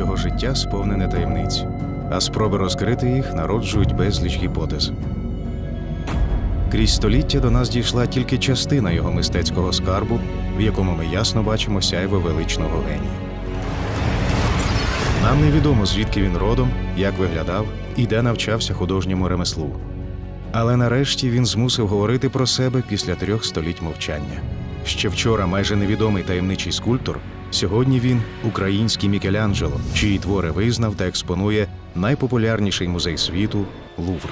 Його життя сповнене таємниць, а спроби розкрити їх народжують безліч гіпотез. Крізь століття до нас дійшла тільки частина його мистецького скарбу, в якому ми ясно бачимо сяйво величного генія. Нам невідомо, звідки він родом, як виглядав і де навчався художньому ремеслу. Але нарешті він змусив говорити про себе після трьох століть мовчання. Ще вчора майже невідомий таємничий скульптор, сьогодні він український Мікеланджело, чиї твори визнав та експонує найпопулярніший музей світу Лувр.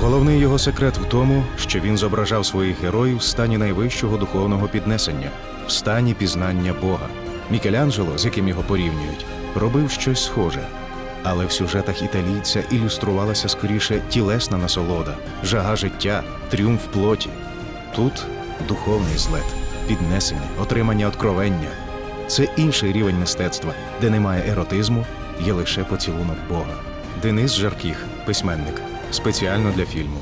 Головний його секрет в тому, що він зображав своїх героїв в стані найвищого духовного піднесення, в стані пізнання Бога. Мікеланджело, з яким його порівнюють, робив щось схоже. Але в сюжетах італійця ілюструвалася скоріше тілесна насолода, жага життя, тріумф плоті. Тут духовний злет, піднесення, отримання откровення. Це інший рівень мистецтва, де немає еротизму, є лише поцілунок Бога. Денис Жаркіх, письменник, спеціально для фільму.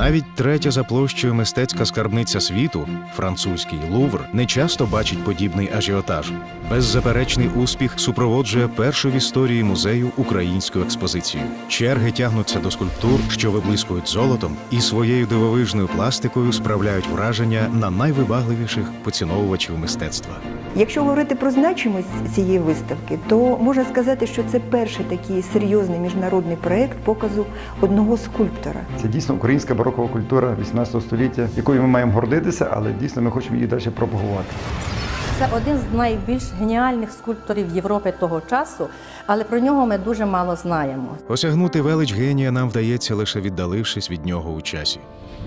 Навіть третя за площею мистецька скарбниця світу, французький Лувр, не часто бачить подібний ажіотаж. Беззаперечний успіх супроводжує першу в історії музею українську експозицію. Черги тягнуться до скульптур, що виблискують золотом, і своєю дивовижною пластикою справляють враження на найвибагливіших поціновувачів мистецтва. Якщо говорити про значимість цієї виставки, то можна сказати, що це перший такий серйозний міжнародний проєкт показу одного скульптора. Це дійсно українська барокова культура 18 століття, якою ми маємо гордитися, але дійсно ми хочемо її далі пропагувати. Це один з найбільш геніальних скульпторів Європи того часу, але про нього ми дуже мало знаємо. Осягнути велич генія нам вдається лише віддалившись від нього у часі.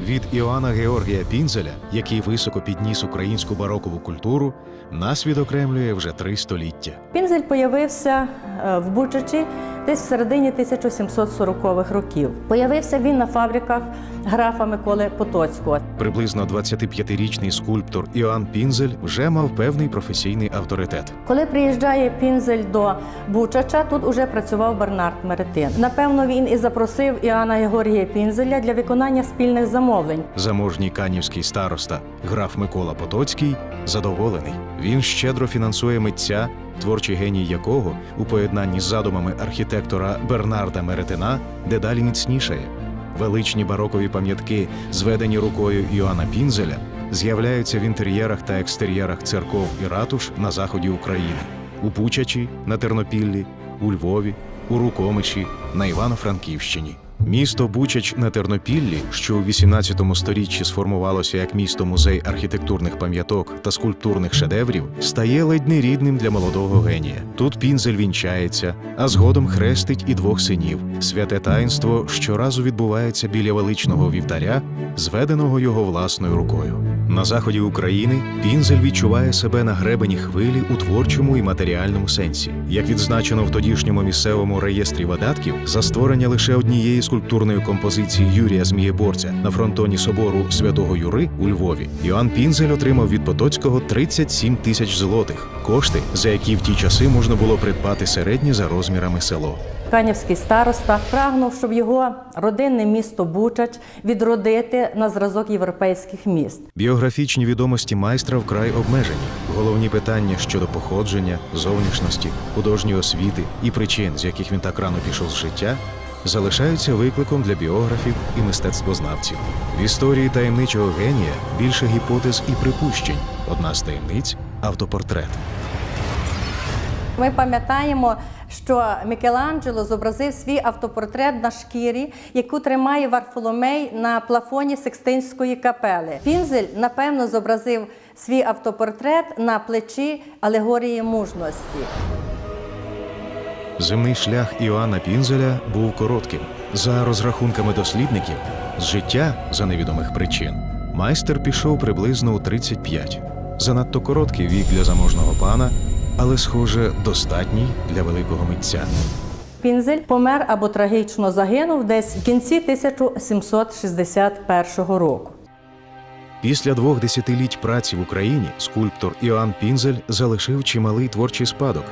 Від Іоанна Георгія Пінзеля, який високо підніс українську барокову культуру, нас відокремлює вже три століття. Пінзель появився е, в Бучачі десь в середині 1740-х років. Появився він на фабриках графа Миколи Потоцького. Приблизно 25-річний скульптор Іоанн Пінзель вже мав певний професійний авторитет. Коли приїжджає Пінзель до Бучача, тут уже працював Бернард Меретин. Напевно, він і запросив Іоанна Георгія Пінзеля для виконання спільних замовлень. Заможній канівський староста граф Микола Потоцький задоволений. Він щедро фінансує митця, творчий геній якого у поєднанні з задумами архітектора Бернарда Меретина дедалі міцнішає. Величні барокові пам'ятки, зведені рукою Іоанна Пінзеля, з'являються в інтер'єрах та екстер'єрах церков і ратуш на заході України, у Пучачі, на Тернопіллі, у Львові, у Рукомичі, на Івано-Франківщині. Місто Бучач на Тернопіллі, що у 18 сторіччі сформувалося як місто музей архітектурних пам'яток та скульптурних шедеврів, стає ледь не рідним для молодого генія. Тут пінзель вінчається, а згодом хрестить і двох синів. Святе таїнство щоразу відбувається біля величного вівтаря, зведеного його власною рукою. На заході України пінзель відчуває себе на гребені хвилі у творчому і матеріальному сенсі. Як відзначено в тодішньому місцевому реєстрі видатків, за створення лише однієї скульптурної композиції Юрія Змієборця на фронтоні собору святого Юри у Львові, Йоанн Пінзель отримав від Потоцького 37 тисяч злотих, кошти, за які в ті часи можна було придбати середнє за розмірами село. Канівський староста прагнув, щоб його родинне місто Бучач відродити на зразок європейських міст. Біографічні відомості майстра вкрай обмежені. Головні питання щодо походження, зовнішності, художньої освіти і причин, з яких він так рано пішов з життя, залишаються викликом для біографів і мистецтвознавців. В історії таємничого генія більше гіпотез і припущень. Одна з таємниць автопортрет. Ми пам'ятаємо, що Мікеланджело зобразив свій автопортрет на шкірі, яку тримає Варфоломей на плафоні Секстинської капели. Пінзель, напевно, зобразив свій автопортрет на плечі алегорії мужності. Земний шлях Іоанна Пінзеля був коротким. За розрахунками дослідників, з життя за невідомих причин майстер пішов приблизно у 35. Занадто короткий вік для заможного пана, але, схоже, достатній для великого митця. Пінзель помер або трагічно загинув десь в кінці 1761 року. Після двох десятиліть праці в Україні скульптор Іоанн Пінзель залишив чималий творчий спадок,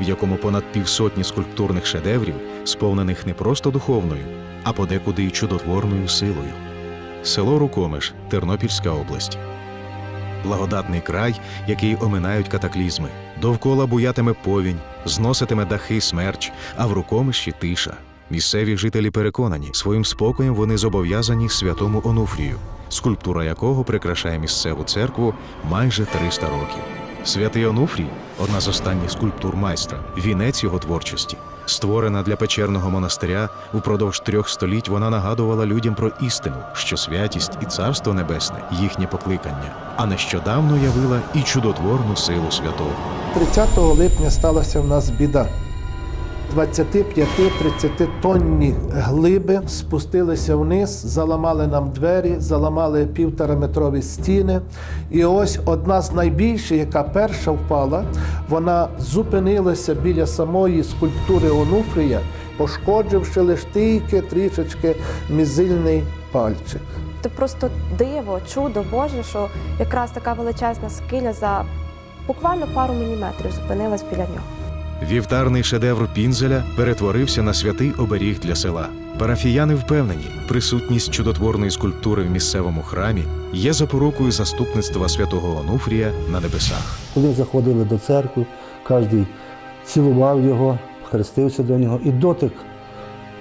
в якому понад півсотні скульптурних шедеврів, сповнених не просто духовною, а подекуди й чудотворною силою. Село Рукомиш, Тернопільська область. благодатний край, який оминають катаклізми. Довкола буятиме повінь, зноситиме дахи смерч, а в рукомищі тиша. Місцеві жителі переконані, своїм спокоєм вони зобов'язані святому Онуфрію, скульптура якого прикрашає місцеву церкву майже 300 років. Святий Онуфрій одна з останніх скульптур майстра, вінець його творчості. Створена для печерного монастиря, упродовж трьох століть вона нагадувала людям про істину, що святість і царство небесне їхнє покликання, а нещодавно явила і чудотворну силу святого. 30 липня сталася в нас біда. 25-30 тонні глиби спустилися вниз, заламали нам двері, заламали півтораметрові стіни. І ось одна з найбільших, яка перша впала, вона зупинилася біля самої скульптури Онуфрія, пошкодживши лише тільки трішечки мізильний пальчик. Це просто диво, чудо Боже, що якраз така величезна скеля за буквально пару міліметрів зупинилась біля нього. Вівтарний шедевр Пінзеля перетворився на святий оберіг для села. Парафіяни впевнені, присутність чудотворної скульптури в місцевому храмі є запорукою заступництва святого Онуфрія на небесах. Коли заходили до церкви, кожен цілував його, хрестився до нього, і дотик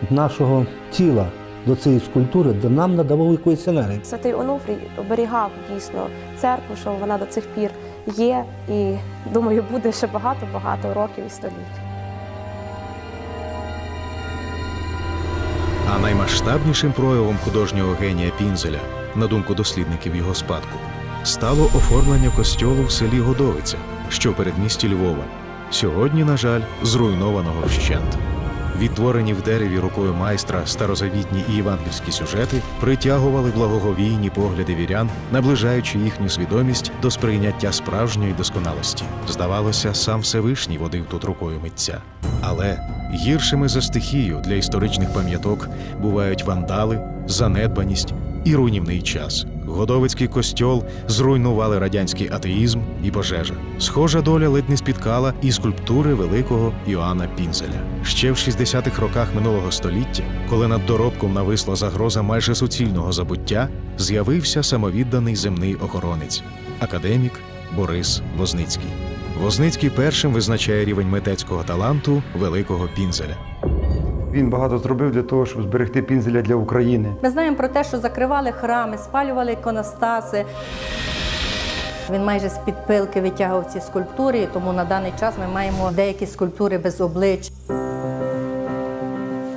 нашого тіла до цієї скульптури де нам надавав якоїсь енергії. Святий Онуфрій оберігав дійсно церкву, що вона до цих пір є, і думаю, буде ще багато-багато років і століть. А наймасштабнішим проявом художнього генія Пінзеля, на думку дослідників його спадку, стало оформлення костьолу в селі Годовиця, що в передмісті Львова. Сьогодні, на жаль, зруйнованого вщент. Відтворені в дереві рукою майстра старозавітні і євангельські сюжети притягували благоговійні погляди вірян, наближаючи їхню свідомість до сприйняття справжньої досконалості. Здавалося, сам Всевишній водив тут рукою митця. Але гіршими за стихію для історичних пам'яток бувають вандали, занедбаність і руйнівний час. Годовицький костьол зруйнували радянський атеїзм і пожежа. Схожа доля ледь не спіткала і скульптури великого Іоанна Пінзеля. Ще в 60-х роках минулого століття, коли над доробком нависла загроза майже суцільного забуття, з'явився самовідданий земний охоронець академік Борис Возницький. Возницький першим визначає рівень митецького таланту великого Пінзеля. Він багато зробив для того, щоб зберегти пінзеля для України. Ми знаємо про те, що закривали храми, спалювали іконостаси. Він майже з під пилки витягував ці скульптури, тому на даний час ми маємо деякі скульптури без облич.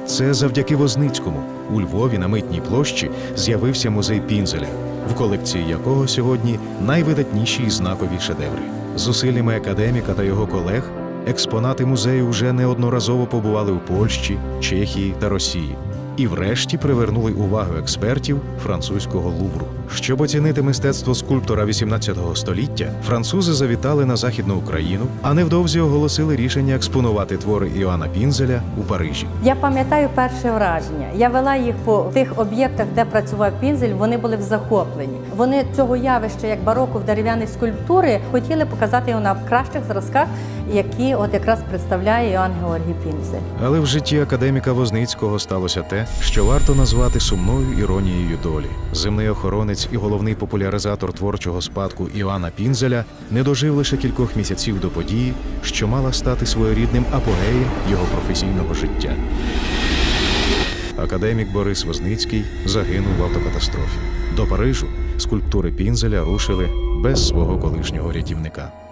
Це завдяки Возницькому у Львові на митній площі з'явився музей Пінзеля, в колекції якого сьогодні найвидатніші і знакові шедеври. Зусиллями академіка та його колег експонати музею вже неодноразово побували у Польщі, Чехії та Росії. І врешті привернули увагу експертів французького лувру. Щоб оцінити мистецтво скульптора XVIII століття, французи завітали на західну Україну, а невдовзі оголосили рішення експонувати твори Іоанна Пінзеля у Парижі. Я пам'ятаю перше враження. Я вела їх по тих об'єктах, де працював пінзель. Вони були в захопленні. Вони цього явища, як бароко в дерев'яній скульптури, хотіли показати його на кращих зразках, які от якраз представляє Іоанн Георгій Пінзель. Але в житті академіка Возницького сталося те, що варто назвати сумною іронією долі. Земний охоронець і головний популяризатор творчого спадку Іоанна Пінзеля не дожив лише кількох місяців до події, що мала стати своєрідним апогеєм його професійного життя. Академік Борис Возницький загинув в автокатастрофі. До Парижу скульптури Пінзеля рушили без свого колишнього рятівника.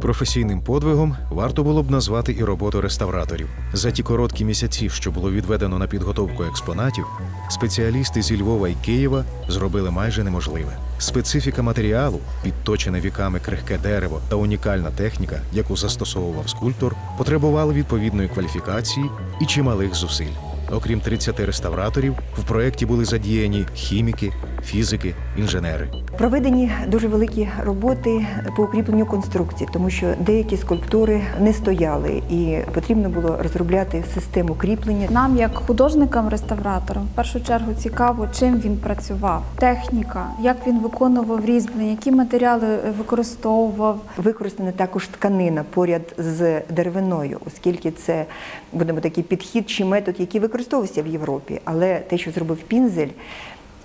Професійним подвигом варто було б назвати і роботу реставраторів. За ті короткі місяці, що було відведено на підготовку експонатів, спеціалісти зі Львова і Києва зробили майже неможливе. Специфіка матеріалу, підточене віками крихке дерево та унікальна техніка, яку застосовував скульптор, потребували відповідної кваліфікації і чималих зусиль. Окрім 30 реставраторів, в проєкті були задіяні хіміки, фізики, інженери. Проведені дуже великі роботи по укріпленню конструкцій, тому що деякі скульптури не стояли, і потрібно було розробляти систему кріплення. Нам, як художникам-реставраторам, в першу чергу цікаво, чим він працював, техніка, як він виконував різьблення, які матеріали е, використовував. Використана також тканина поряд з деревиною, оскільки це будемо такий підхід чи метод, який використовувався в Європі. Але те, що зробив пінзель,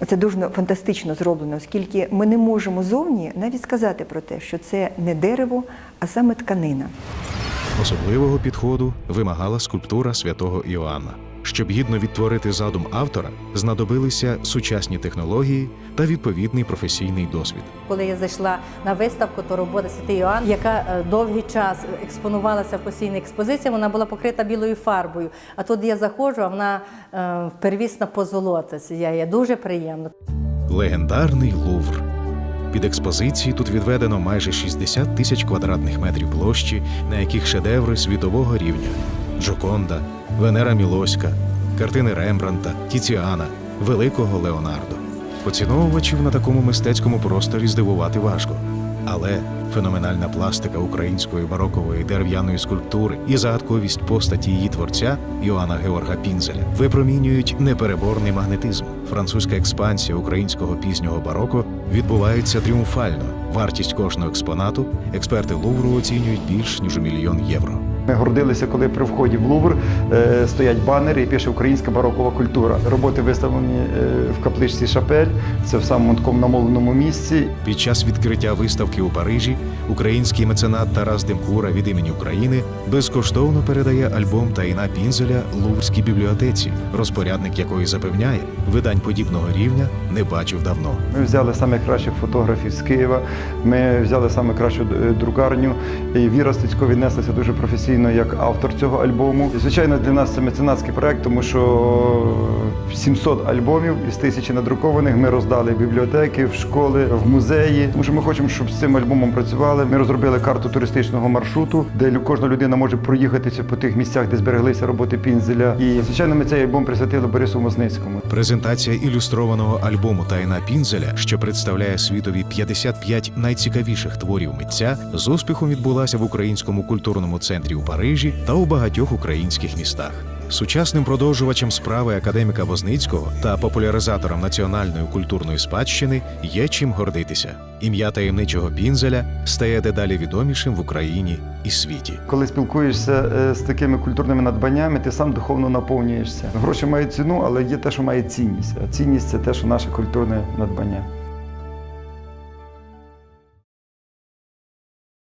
Це дуже фантастично зроблено, оскільки ми не можемо зовні навіть сказати про те, що це не дерево, а саме тканина. Особливого підходу вимагала скульптура святого Іоанна. Щоб гідно відтворити задум автора, знадобилися сучасні технології та відповідний професійний досвід. Коли я зайшла на виставку, то робота Святий Іоанн, яка е, довгий час експонувалася в постійній експозиції, вона була покрита білою фарбою. А тут я заходжу, а вона е, первісна позолота. Це дуже приємно. Легендарний Лувр. Під експозиції тут відведено майже 60 тисяч квадратних метрів площі, на яких шедеври світового рівня: Джоконда, Венера Мілоська, картини Рембранта, Тіціана, Великого Леонардо. Поціновувачів на такому мистецькому просторі здивувати важко. Але феноменальна пластика української барокової дерев'яної скульптури і загадковість постаті її творця Йоанна Георга Пінзеля випромінюють непереборний магнетизм. Французька експансія українського пізнього бароко відбувається тріумфально. Вартість кожного експонату експерти Лувру оцінюють більш ніж у мільйон євро. Ми гордилися, коли при вході в Лувр е, стоять банери і пише Українська барокова культура. Роботи виставлені е, в капличці Шапель. Це в самому такому намоленому місці. Під час відкриття виставки у Парижі український меценат Тарас Демкура від імені України безкоштовно передає альбом Таїна Пінзеля Луврській бібліотеці, розпорядник якої запевняє, видань подібного рівня не бачив давно. Ми взяли саме кращих фотографів з Києва. Ми взяли саме кращу е, друкарню. І Віра Стецько віднеслася дуже професійно як автор цього альбому. І, звичайно, для нас це меценатський проект, тому що 700 альбомів із тисячі надрукованих ми роздали в бібліотеки, в школи, в музеї. Тому що ми хочемо, щоб з цим альбомом працювали. Ми розробили карту туристичного маршруту, де кожна людина може проїхатися по тих місцях, де збереглися роботи Пінзеля. І звичайно, ми цей альбом присвятили Борису Мосницькому. Презентація ілюстрованого альбому Тайна Пінзеля, що представляє світові 55 найцікавіших творів митця, з успіхом відбулася в українському культурному центрі у Парижі та у багатьох українських містах. Сучасним продовжувачем справи академіка Возницького та популяризатором національної культурної спадщини є чим гордитися. Ім'я таємничого Пінзеля стає дедалі відомішим в Україні і світі. Коли спілкуєшся е, з такими культурними надбаннями, ти сам духовно наповнюєшся. Гроші мають ціну, але є те, що має цінність. А цінність це те, що наше культурне надбання.